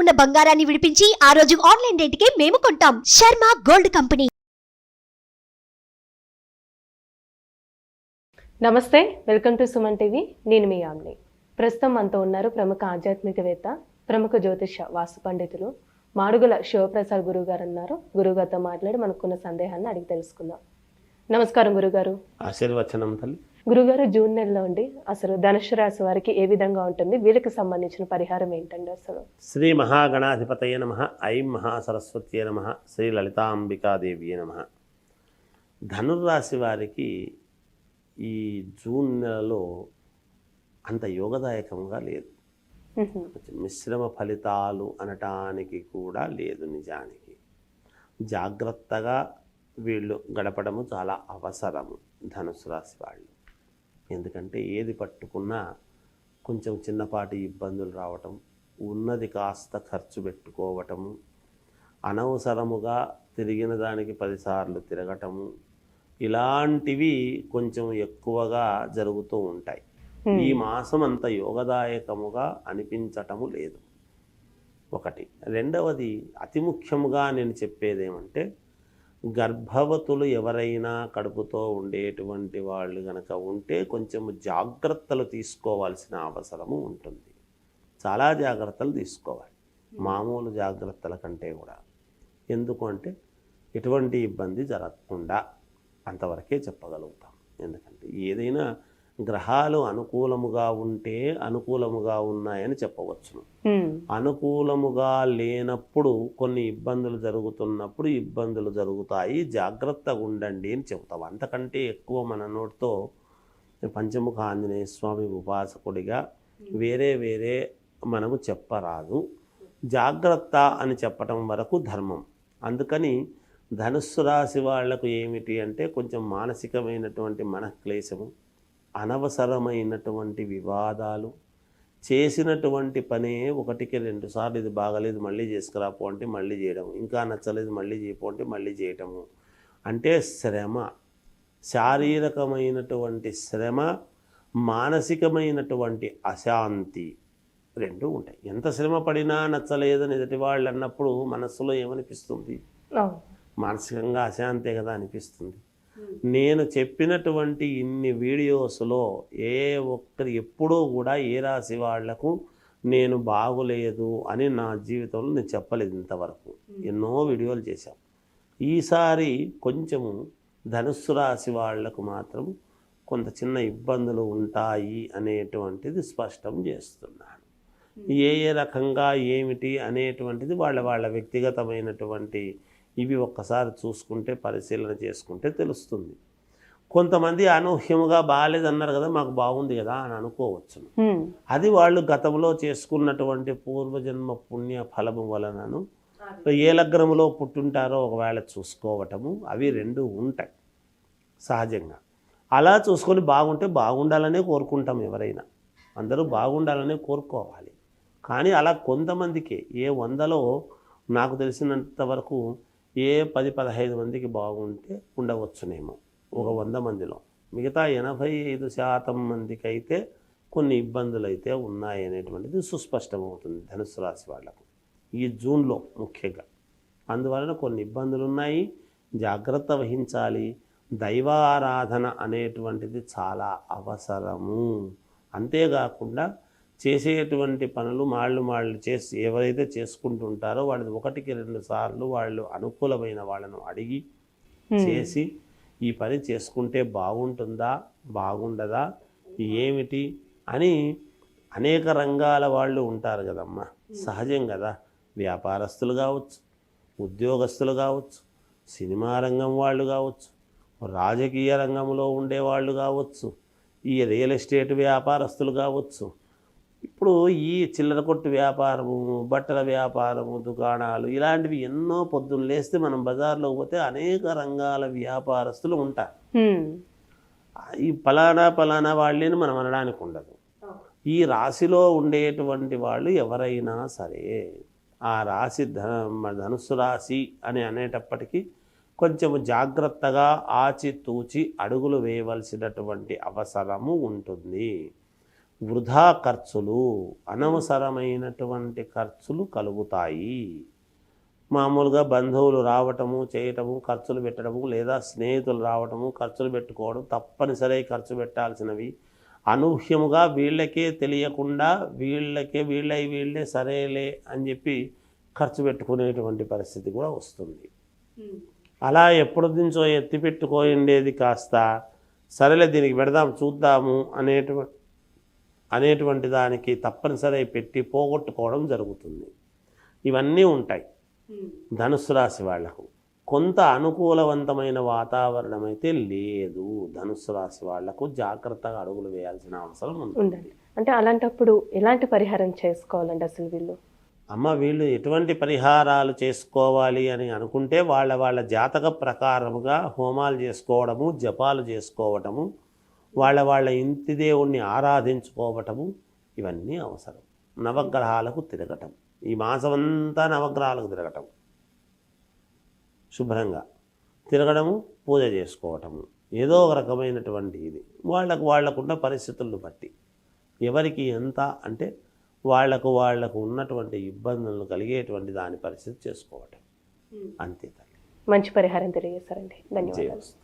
ఉన్న బంగారాన్ని విడిపించి ఆ రోజు ఆన్లైన్ రేటుకే మేము కొంటాం. Sharma gold company. నమస్తే వెల్కమ్ టు సుమన్ టీవీ. నేను మీ ఆమ్ని ప్రస్తుతం మనతో ఉన్నారు ప్రముఖ ఆధ్యాత్మికవేత్త ప్రముఖ జ్యోతిష వాస్తు పండితులు మాడుగుల శివప్రసాద్ గురువు గారు అన్నారు గురువు గారితో మాట్లాడి మనకున్న సందేహాన్ని అడిగి తెలుసుకుందాం. నమస్కారం గురుగారు ఆశీర్వచనం తల్లి. గురుగారు జూన్ నెలలో ఉండి అసలు ధనుసు రాశి వారికి ఏ విధంగా ఉంటుంది? వీళ్ళకి సంబంధించిన పరిహారం ఏంటండి అసలు? శ్రీ మహాగణాధిపతయ నమ ఐం మహాసరస్వత్యే నమ శ్రీ లలితాంబికాదేవియే నమ. ధనుర్రాశి వారికి ఈ జూన్ నెలలో అంత యోగదాయకంగా లేదు. మిశ్రమ ఫలితాలు అనటానికి కూడా లేదు నిజానికి. జాగ్రత్తగా వీళ్ళు గడపడము చాలా అవసరము ధనుసు రాశి వాళ్ళు. ఎందుకంటే ఏది పట్టుకున్నా కొంచెం చిన్నపాటి ఇబ్బందులు రావటం ఉన్నది కాస్త ఖర్చు పెట్టుకోవటము అనవసరముగా తిరిగిన దానికి పదిసార్లు తిరగటము ఇలాంటివి కొంచెం ఎక్కువగా జరుగుతూ ఉంటాయి. ఈ మాసం అంత యోగదాయకముగా అనిపించటము లేదు. ఒకటి. రెండవది అతి ముఖ్యముగా నేను చెప్పేది ఏమంటే గర్భవతులు ఎవరైనా కడుపుతో ఉండేటువంటి వాళ్ళు కనుక ఉంటే కొంచెం జాగ్రత్తలు తీసుకోవాల్సిన అవసరము ఉంటుంది. చాలా జాగ్రత్తలు తీసుకోవాలి. మామూలు జాగ్రత్తల కంటే కూడా. ఎందుకు అంటే ఎటువంటి ఇబ్బంది జరగకుండా అంతవరకే చెప్పగలుగుతాం. ఎందుకంటే ఏదైనా గ్రహాలు అనుకూలముగా ఉంటే అనుకూలముగా ఉన్నాయని చెప్పవచ్చును. అనుకూలముగా లేనప్పుడు కొన్ని ఇబ్బందులు జరుగుతున్నప్పుడు ఇబ్బందులు జరుగుతాయి. జాగ్రత్తగా ఉండండి అని చెబుతాం. అంతకంటే ఎక్కువ మన నోటితో పంచముఖ ఆంజనేయ స్వామి ఉపాసకుడిగా వేరే వేరే మనము చెప్పరాదు. జాగ్రత్త అని చెప్పటం వరకు ధర్మం. అందుకని ధనుస్సు రాశి వాళ్ళకు ఏమిటి అంటే కొంచెం మానసికమైనటువంటి మనక్లేశము అనవసరమైనటువంటి వివాదాలు చేసినటువంటి పనే ఒకటికి రెండు సార్లు ఇది బాగలేదు మళ్ళీ చేసుకురాపో అంటే మళ్ళీ చేయడం ఇంకా నచ్చలేదు మళ్ళీ చేయపో అంటే మళ్ళీ చేయటము. అంటే శ్రమ శారీరకమైనటువంటి శ్రమ మానసికమైనటువంటి అశాంతి రెండు ఉంటాయి. ఎంత శ్రమ పడినా నచ్చలేదని ఎదుటి వాళ్ళు అన్నప్పుడు మనస్సులో ఏమనిపిస్తుంది. మానసికంగా అశాంతే కదా అనిపిస్తుంది. నేను చెప్పినటువంటి ఇన్ని వీడియోస్లో ఏ ఒక్కరి ఎప్పుడూ కూడా ఏ రాశి వాళ్ళకు నేను బాగులేదు అని నా జీవితంలో నేను చెప్పలేదు ఇంతవరకు. ఎన్నో వీడియోలు చేశాం. ఈసారి కొంచెము ధనుస్సు రాశి వాళ్ళకు మాత్రం కొంత చిన్న ఇబ్బందులు ఉంటాయి అనేటువంటిది స్పష్టం చేస్తున్నాను ఏ ఏ రకంగా ఏమిటి అనేటువంటిది వాళ్ళ వాళ్ళ వ్యక్తిగతమైనటువంటి ఇవి ఒక్కసారి చూసుకుంటే పరిశీలన చేసుకుంటే తెలుస్తుంది. కొంతమంది అనూహ్యముగా బాగాలేదన్నారు కదా మాకు బాగుంది కదా అని అనుకోవచ్చును. అది వాళ్ళు గతంలో చేసుకున్నటువంటి పూర్వజన్మ పుణ్య ఫలము వలనను ఏ లగ్నములో పుట్టుంటారో ఒకవేళ చూసుకోవటము అవి రెండు ఉంటాయి సహజంగా. అలా చూసుకొని బాగుంటే బాగుండాలనే కోరుకుంటాం ఎవరైనా. అందరూ బాగుండాలనే కోరుకోవాలి. కానీ అలా కొంతమందికి ఏ వందలో నాకు తెలిసినంత వరకు ఏ పది పదహైదు మందికి బాగుంటే ఉండవచ్చునేమో. ఒక వంద మందిలో. మిగతా ఎనభై ఐదు శాతం మందికి అయితే కొన్ని ఇబ్బందులు అయితే ఉన్నాయి అనేటువంటిది సుస్పష్టమవుతుంది ధనుసు రాశి వాళ్ళకు ఈ జూన్లో ముఖ్యంగా. అందువలన కొన్ని ఇబ్బందులు ఉన్నాయి జాగ్రత్త వహించాలి. దైవారాధన అనేటువంటిది చాలా అవసరము. అంతేకాకుండా చేసేటువంటి పనులు మాళ్ళు మాళ్ళు చేసి ఎవరైతే చేసుకుంటుంటారో వాళ్ళది ఒకటికి రెండు సార్లు వాళ్ళు అనుకూలమైన వాళ్ళను అడిగి చేసి ఈ పని చేసుకుంటే బాగుంటుందా బాగుండదా ఏమిటి అని అనేక రంగాల వాళ్ళు ఉంటారు కదమ్మా. సహజం కదా. వ్యాపారస్తులు కావచ్చు ఉద్యోగస్తులు కావచ్చు సినిమా రంగం వాళ్ళు కావచ్చు రాజకీయ రంగంలో ఉండేవాళ్ళు కావచ్చు ఈ రియల్ ఎస్టేట్ వ్యాపారస్తులు కావచ్చు ఇప్పుడు ఈ చిల్లర కొట్టు వ్యాపారము బట్టల వ్యాపారము దుకాణాలు ఇలాంటివి ఎన్నో పొద్దున్న లేస్తే మనం బజార్లో పోతే అనేక రంగాల వ్యాపారస్తులు ఉంటారు. ఈ ఫలానా ఫలానా వాళ్ళని మనం అనడానికి ఉండదు. ఈ రాశిలో ఉండేటువంటి వాళ్ళు ఎవరైనా సరే ఆ రాశి ధ ధనుస్సు రాశి అని అనేటప్పటికీ కొంచెం జాగ్రత్తగా ఆచితూచి అడుగులు వేయవలసినటువంటి అవసరము ఉంటుంది. వృధా ఖర్చులు అనవసరమైనటువంటి ఖర్చులు కలుగుతాయి. మామూలుగా బంధువులు రావటము చేయటము ఖర్చులు పెట్టడము లేదా స్నేహితులు రావటము ఖర్చులు పెట్టుకోవడం తప్పనిసరి ఖర్చు పెట్టాల్సినవి. అనూహ్యముగా వీళ్ళకే తెలియకుండా వీళ్ళకే వీళ్ళై వీళ్ళే సరేలే అని చెప్పి ఖర్చు పెట్టుకునేటువంటి పరిస్థితి కూడా వస్తుంది. అలా ఎప్పటి నుంచో ఎత్తి పెట్టుకోయిండేది కాస్త సరేలే దీనికి పెడదాం చూద్దాము అనేటువంటి అనేటువంటి దానికి తప్పనిసరి పెట్టి పోగొట్టుకోవడం జరుగుతుంది. ఇవన్నీ ఉంటాయి. ధనుసు రాశి వాళ్ళకు కొంత అనుకూలవంతమైన వాతావరణం అయితే లేదు. ధనుసు రాశి వాళ్ళకు జాగ్రత్తగా అడుగులు వేయాల్సిన అవసరం ఉంది. అంటే అలాంటప్పుడు ఎలాంటి పరిహారం చేసుకోవాలండి అసలు వీళ్ళు? అమ్మ వీళ్ళు ఎటువంటి పరిహారాలు చేసుకోవాలి అని అనుకుంటే వాళ్ళ వాళ్ళ జాతక ప్రకారముగా హోమాలు చేసుకోవడము జపాలు చేసుకోవటము వాళ్ళ వాళ్ళ ఇంటి దేవుణ్ణి ఆరాధించుకోవటము ఇవన్నీ అవసరం. నవగ్రహాలకు తిరగటం. ఈ మాసం అంతా నవగ్రహాలకు తిరగటం. శుభ్రంగా తిరగడము పూజ చేసుకోవటము. ఏదో ఒక రకమైనటువంటి ఇది. వాళ్ళకు వాళ్ళకున్న పరిస్థితులను బట్టి. ఎవరికి ఎంత అంటే వాళ్ళకు వాళ్ళకు ఉన్నటువంటి ఇబ్బందులను కలిగేటువంటి దాని పరిస్థితి చేసుకోవటం. అంతే తల్లి. మంచి పరిహారం తెలియజేశారండి. ధన్యవాదాలు.